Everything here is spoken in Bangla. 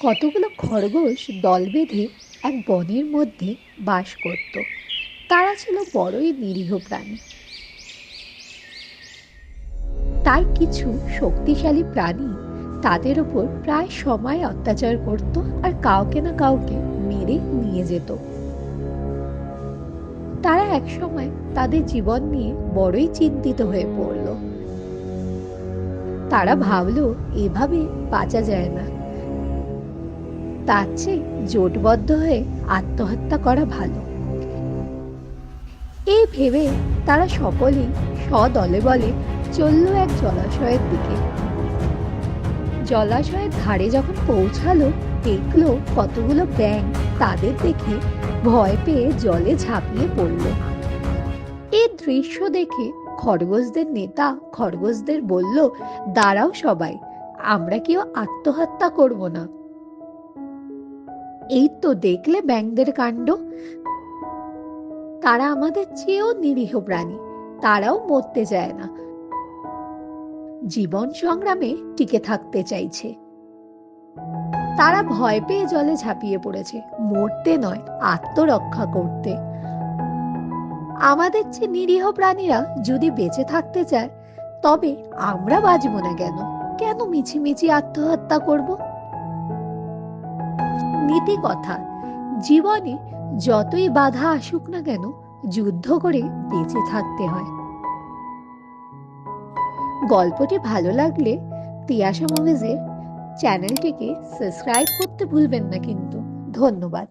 কতগুলো খরগোশ দল বেঁধে এক বনের মধ্যে বাস করত। তারা ছিল বড়ই নিরীহ প্রাণী। তাই কিছু শক্তিশালী প্রাণী তাদের ওপর প্রায় সময় অত্যাচার করত আর কাউকে না কাউকে মেরে নিয়ে যেত। তারা একসময় তাদের জীবন নিয়ে বড়ই চিন্তিত হয়ে পড়ল। তারা ভাবলো, এভাবে বাঁচা যায় না। তার চেয়ে জোটবদ্ধ হয়ে আত্মহত্যা করা ভালো। এই ভেবে তারা সকলেই সদলে বলে, চলল এক জলাশয়ের দিকে। জলাশয়ের ধারে যখন পৌঁছালো, দেখল কতগুলো ব্যাঙ তাদের দেখে ভয় পেয়ে জলে ঝাঁপিয়ে পড়ল। এই দৃশ্য দেখে খরগোশদের নেতা খরগোশদের বলল, দাঁড়াও সবাই, আমরা কেউ আত্মহত্যা করব না। এই তো দেখলে ব্যাঙদের কাণ্ড। তারা আমাদের চেয়েও নিরীহ প্রাণী, তারাও মরতে চায় না। জীবন সংগ্রামে টিকে থাকতে চাইছে। তারা ভয় পেয়ে জলে ঝাঁপিয়ে পড়েছে, মরতে নয়, আত্মরক্ষা করতে। আমাদের চেয়ে নিরীহ প্রাণীরা যদি বেঁচে থাকতে চায়, তবে আমরা বাঁচব না কেন? কেন মিছিমিছি আত্মহত্যা করব? নীতি কথা। জীবনে যতই বাধা আসুক না কেন, যুদ্ধ করে বেঁচে থাকতে হয়। গল্পটি ভালো লাগলে তিয়াসা মুভিজের চ্যানেলটিকে সাবস্ক্রাইব করতে ভুলবেন না কিন্তু। ধন্যবাদ।